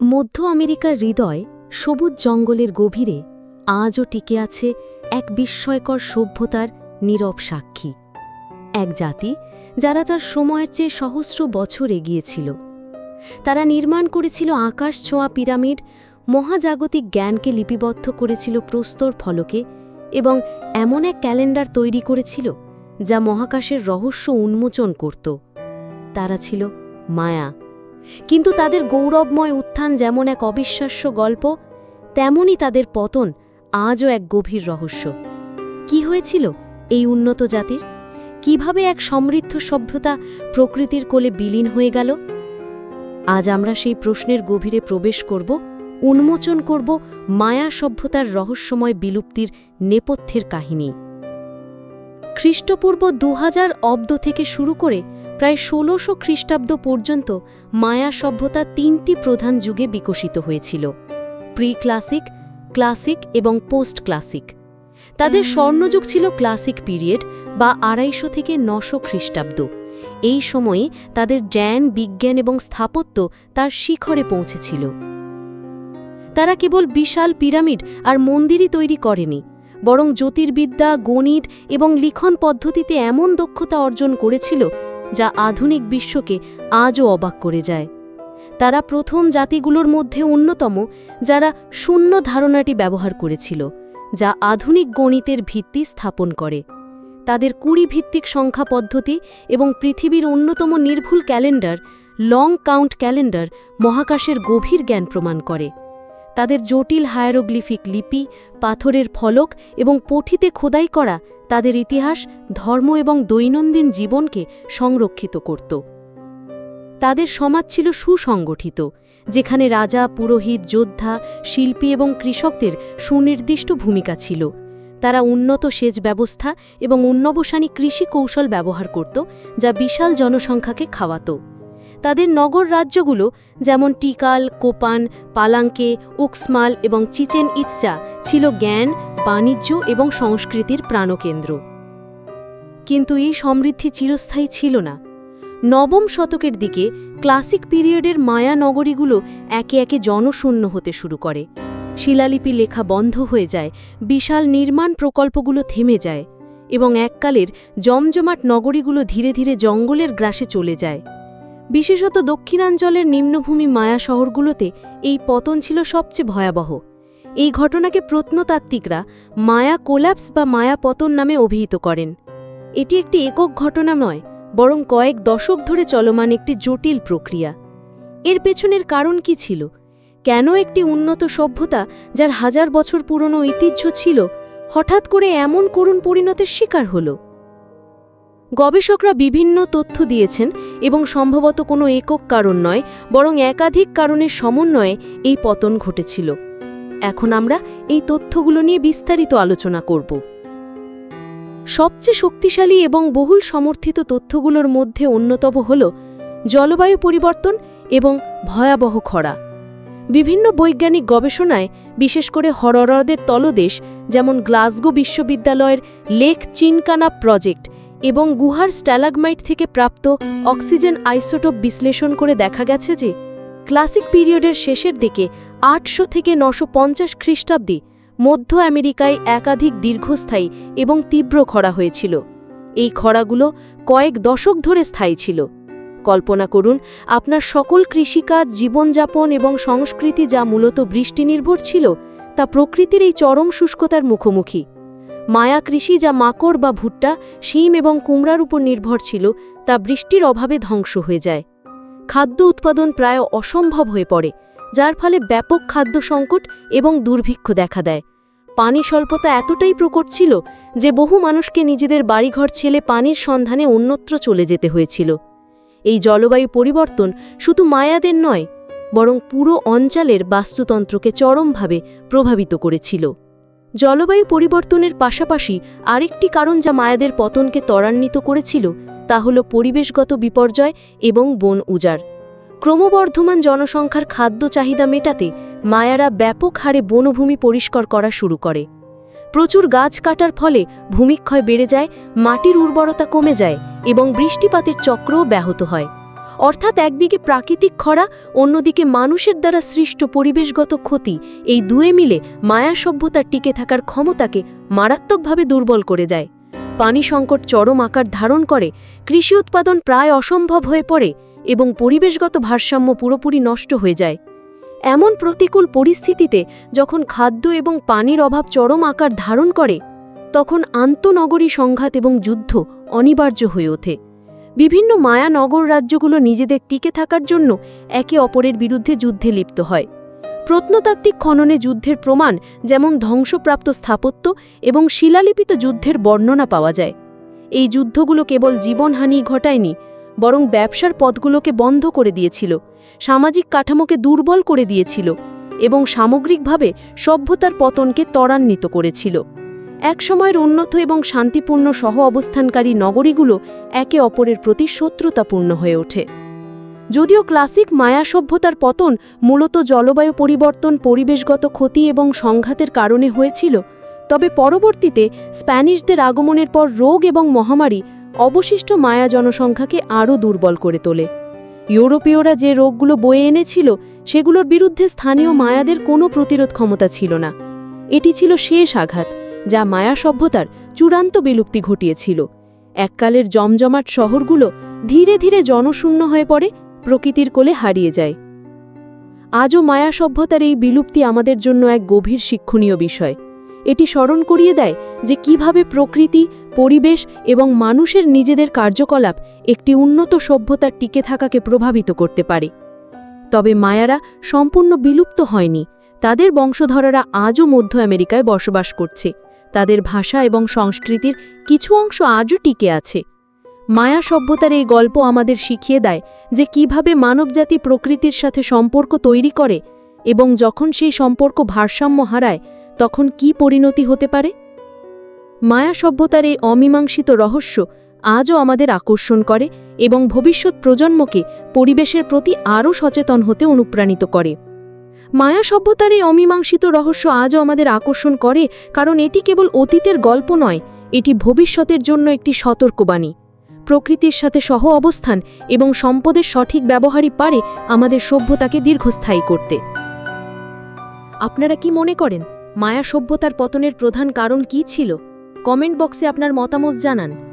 মধ্য আমেরিকার হৃদয় সবুজ জঙ্গলের গভীরে আজও টিকে আছে এক বিস্ময়কর সভ্যতার নীরব সাক্ষী। এক জাতি যারা তার সময়ের চেয়ে সহস্র বছর এগিয়েছিল। তারা নির্মাণ করেছিল আকাশ ছোঁয়া পিরামিড, মহাজাগতিক জ্ঞানকে লিপিবদ্ধ করেছিল প্রস্তর ফলকে এবং এমন এক ক্যালেন্ডার তৈরি করেছিল যা মহাকাশের রহস্য উন্মোচন করত। তারা ছিল মায়া। কিন্তু তাদের গৌরবময় উত্থান যেমন এক অবিশ্বাস্য গল্প, তেমনই তাদের পতন আজও এক গভীর রহস্য। কি হয়েছিল এই উন্নত জাতির? কীভাবে এক সমৃদ্ধ সভ্যতা প্রকৃতির কোলে বিলীন হয়ে গেল? আজ আমরা সেই প্রশ্নের গভীরে প্রবেশ করব, উন্মোচন করব মায়া সভ্যতার রহস্যময় বিলুপ্তির নেপথ্যের কাহিনী। খ্রিস্টপূর্ব দু হাজার অব্দ থেকে শুরু করে প্রায় ষোলোশো খ্রিস্টাব্দ পর্যন্ত মায়া সভ্যতা তিনটি প্রধান যুগে বিকশিত হয়েছিল প্রি ক্লাসিক ক্লাসিক এবং পোস্ট ক্লাসিক তাদের স্বর্ণযুগ ছিল ক্লাসিক পিরিয়ড বা আড়াইশো থেকে নশো খ্রিস্টাব্দ। এই সময়ে তাদের জ্ঞান, বিজ্ঞান এবং স্থাপত্য তার শিখরে পৌঁছেছিল। তারা কেবল বিশাল পিরামিড আর মন্দিরই তৈরি করেনি, বরং জ্যোতির্বিদ্যা, গণিত এবং লিখন পদ্ধতিতে এমন দক্ষতা অর্জন করেছিল যা আধুনিক বিশ্বকে আজও অবাক করে যায়। তারা প্রথম জাতিগুলোর মধ্যে অন্যতম, যারা শূন্য ধারণাটি ব্যবহার করেছিল, যা আধুনিক গণিতের ভিত্তি স্থাপন করে। তাদের কুড়ি ভিত্তিক সংখ্যা পদ্ধতি এবং পৃথিবীর অন্যতম নির্ভুল ক্যালেন্ডার, লং কাউন্ট ক্যালেন্ডার, মহাকাশের গভীর জ্ঞান প্রমাণ করে। তাদের জটিল হায়ারোগ্লিফিক লিপি, পাথরের ফলক এবং পঠিতে খোদাই করা তাদের ইতিহাস, ধর্ম এবং দৈনন্দিন জীবনকে সংরক্ষিত করত। তাদের সমাজ ছিল সুসংগঠিত, যেখানে রাজা, পুরোহিত, যোদ্ধা, শিল্পী এবং কৃষকদের সুনির্দিষ্ট ভূমিকা ছিল। তারা উন্নত সেচ ব্যবস্থা এবং উন্নবসানী কৃষি কৌশল ব্যবহার করত, যা বিশাল জনসংখ্যাকে খাওয়াত। তাদের নগর রাজ্যগুলো, যেমন টিকাল, কোপান পালাঙ্কে উক্সমাল এবং চিচেন ইৎসা ছিল জ্ঞান, বাণিজ্য এবং সংস্কৃতির প্রাণকেন্দ্র। কিন্তু এই সমৃদ্ধি চিরস্থায়ী ছিল না। নবম শতকের দিকে ক্লাসিক পিরিয়ডের মায়া নগরীগুলো একে একে জনশূন্য হতে শুরু করে। শিলালিপি লেখা বন্ধ হয়ে যায়, বিশাল নির্মাণ প্রকল্পগুলো থেমে যায় এবং এককালের জমজমাট নগরীগুলো ধীরে ধীরে জঙ্গলের গ্রাসে চলে যায়। বিশেষত দক্ষিণাঞ্চলের নিম্নভূমি মায়া শহরগুলোতে এই পতন ছিল সবচেয়ে ভয়াবহ। এই ঘটনাকে প্রত্নতাত্ত্বিকরা মায়া কোলাপস বা মায়া পতন নামে অভিহিত করেন। এটি একটি একক ঘটনা নয়, বরং কয়েক দশক ধরে চলমান একটি জটিল প্রক্রিয়া। এর পেছনের কারণ কি ছিল? কেন একটি উন্নত সভ্যতা, যার হাজার বছর পুরনো ঐতিহ্য ছিল, হঠাৎ করে এমন করুণ পরিণতের শিকার হল? গবেষকরা বিভিন্ন তথ্য দিয়েছেন এবং সম্ভবত কোনো একক কারণ নয়, বরং একাধিক কারণের সমন্বয়ে এই পতন ঘটেছিল। এখন আমরা এই তথ্যগুলো নিয়ে বিস্তারিত আলোচনা করব। সবচেয়ে শক্তিশালী এবং বহুল সমর্থিত তথ্যগুলোর মধ্যে অন্যতম হল জলবায়ু পরিবর্তন এবং ভয়াবহ খরা। বিভিন্ন বৈজ্ঞানিক গবেষণায়, বিশেষ করে হররদের তলদেশ, যেমন গ্লাসগো বিশ্ববিদ্যালয়ের লেক চিনকানা প্রজেক্ট এবং গুহার স্ট্যালাগমাইট থেকে প্রাপ্ত অক্সিজেন আইসোটোপ বিশ্লেষণ করে দেখা গেছে যে ক্লাসিক পিরিয়ডের শেষের দিকে আটশো থেকে নশো পঞ্চাশ খ্রিস্টাব্দে মধ্য আমেরিকায় একাধিক দীর্ঘস্থায়ী এবং তীব্র খরা হয়েছিল। এই খরাগুলো কয়েক দশক ধরে স্থায়ী ছিল। কল্পনা করুন, আপনার সকল কৃষিকাজ, জীবনযাপন এবং সংস্কৃতি যা মূলত বৃষ্টি নির্ভর ছিল, তা প্রকৃতির এই চরম শুষ্কতার মুখোমুখি। মায়া কৃষি যা মাকড় বা ভুট্টা, শিম এবং কুমড়ার উপর নির্ভর ছিল, তা বৃষ্টির অভাবে ধ্বংস হয়ে যায়। খাদ্য উৎপাদন প্রায় অসম্ভব হয়ে পড়ে। যার ফলে ব্যাপক খাদ্য সংকট এবং দুর্ভিক্ষ দেখা দেয়। পানি স্বল্পতা এতটাই প্রকট ছিল যে বহু মানুষকে নিজেদের বাড়িঘর ছেলে পানির সন্ধানে অন্যত্র চলে যেতে হয়েছিল। এই জলবায়ু পরিবর্তন শুধু মায়াদের নয়, বরং পুরো অঞ্চলের বাস্তুতন্ত্রকে চরমভাবে প্রভাবিত করেছিল। জলবায়ু পরিবর্তনের পাশাপাশি আরেকটি কারণ যা মায়াদের পতনকে ত্বরান্বিত করেছিল তা হল পরিবেশগত বিপর্যয় এবং বন উজাড়। ক্রমবর্ধমান জনসংখ্যার খাদ্য চাহিদা মেটাতে মায়ারা ব্যাপক হারে বনভূমি পরিষ্কার করা শুরু করে। প্রচুর গাছ কাটার ফলে ভূমিক্ষয় বেড়ে যায়, মাটির উর্বরতা কমে যায় এবং বৃষ্টিপাতের চক্রও ব্যাহত হয়। অর্থাৎ একদিকে প্রাকৃতিক খরা, অন্যদিকে মানুষের দ্বারা সৃষ্ট পরিবেশগত ক্ষতি, এই দুয়ে মিলে মায়া সভ্যতার টিকে থাকার ক্ষমতাকে মারাত্মকভাবে দুর্বল করে যায়। পানি সংকট চরম আকার ধারণ করে, কৃষি উৎপাদন প্রায় অসম্ভব হয়ে পড়ে এবং পরিবেশগত ভারসাম্য পুরোপুরি নষ্ট হয়ে যায়। এমন প্রতিকূল পরিস্থিতিতে যখন খাদ্য এবং পানির অভাব চরম আকার ধারণ করে, তখন আন্তনগরী সংঘাত এবং যুদ্ধ অনিবার্য হয়ে ওঠে। বিভিন্ন মায়া নগর রাজ্যগুলো নিজেদের টিকে থাকার জন্য একে অপরের বিরুদ্ধে যুদ্ধে লিপ্ত হয়। প্রত্নতাত্ত্বিক খননে যুদ্ধের প্রমাণ যেমন ধ্বংসপ্রাপ্ত স্থাপত্য এবং শিলালিপিত যুদ্ধের বর্ণনা পাওয়া যায়। এই যুদ্ধগুলো কেবল জীবনহানি ঘটায়নি বরং ব্যবসার পথগুলোকে বন্ধ করে দিয়েছিল, সামাজিক কাঠামোকে দুর্বল করে দিয়েছিল এবং সামগ্রিকভাবে সভ্যতার পতনকে ত্বরান্বিত করেছিল। একসময়ের উন্নত এবং শান্তিপূর্ণ সহ অবস্থানকারী নগরীগুলো একে অপরের প্রতি শত্রুতাপূর্ণ হয়ে ওঠে। যদিও ক্লাসিক মায়া সভ্যতার পতন মূলত জলবায়ু পরিবর্তন, পরিবেশগত ক্ষতি এবং সংঘাতের কারণে হয়েছিল, তবে পরবর্তীতে স্প্যানিশদের আগমনের পর রোগ এবং মহামারী অবশিষ্ট মায়া জনসংখ্যাকে আরও দুর্বল করে তোলে। ইউরোপীয়রা যে রোগগুলো বয়ে এনেছিল, সেগুলোর বিরুদ্ধে স্থানীয় মায়াদের কোনো প্রতিরোধ ক্ষমতা ছিল না। এটি ছিল শেষ আঘাত, যা মায়া সভ্যতার চূড়ান্ত বিলুপ্তি ঘটিয়েছিল। এককালের জমজমাট শহরগুলো ধীরে ধীরে জনশূন্য হয়ে পড়ে, প্রকৃতির কোলে হারিয়ে যায়। আজও মায়া সভ্যতার এই বিলুপ্তি আমাদের জন্য এক গভীর শিক্ষণীয় বিষয়। এটি স্মরণ করিয়ে দেয় যে কীভাবে প্রকৃতি, পরিবেশ এবং মানুষের নিজেদের কার্যকলাপ একটি উন্নত সভ্যতার টিকে থাকাকে প্রভাবিত করতে পারে। তবে মায়ারা সম্পূর্ণ বিলুপ্ত হয়নি। তাদের বংশধররা আজও মধ্য আমেরিকায় বসবাস করছে। তাদের ভাষা এবং সংস্কৃতির কিছু অংশ আজও টিকে আছে। মায়া সভ্যতার এই গল্প আমাদের শিখিয়ে দেয় যে কীভাবে মানবজাতি প্রকৃতির সাথে সম্পর্ক তৈরি করে এবং যখন সেই সম্পর্ক ভারসাম্য হারায় তখন কি পরিণতি হতে পারে? মায়া সভ্যতার এই অমীমাংসিত রহস্য আজও আমাদের আকর্ষণ করে এবং ভবিষ্যৎ প্রজন্মকে পরিবেশের প্রতি আরও সচেতন হতে অনুপ্রাণিত করে। মায়া সভ্যতার এই অমীমাংসিত রহস্য আজও আমাদের আকর্ষণ করে কারণ এটি কেবল অতীতের গল্প নয়, এটি ভবিষ্যতের জন্য একটি সতর্কবাণী। প্রকৃতির সাথে সহ অবস্থান এবং সম্পদের সঠিক ব্যবহারই পারে আমাদের সভ্যতাকে দীর্ঘস্থায়ী করতে। আপনারা কি মনে করেন? মায়া সভ্যতার পতনের প্রধান কারণ কি ছিল? কমেন্ট বক্সে আপনার মতামত জানান।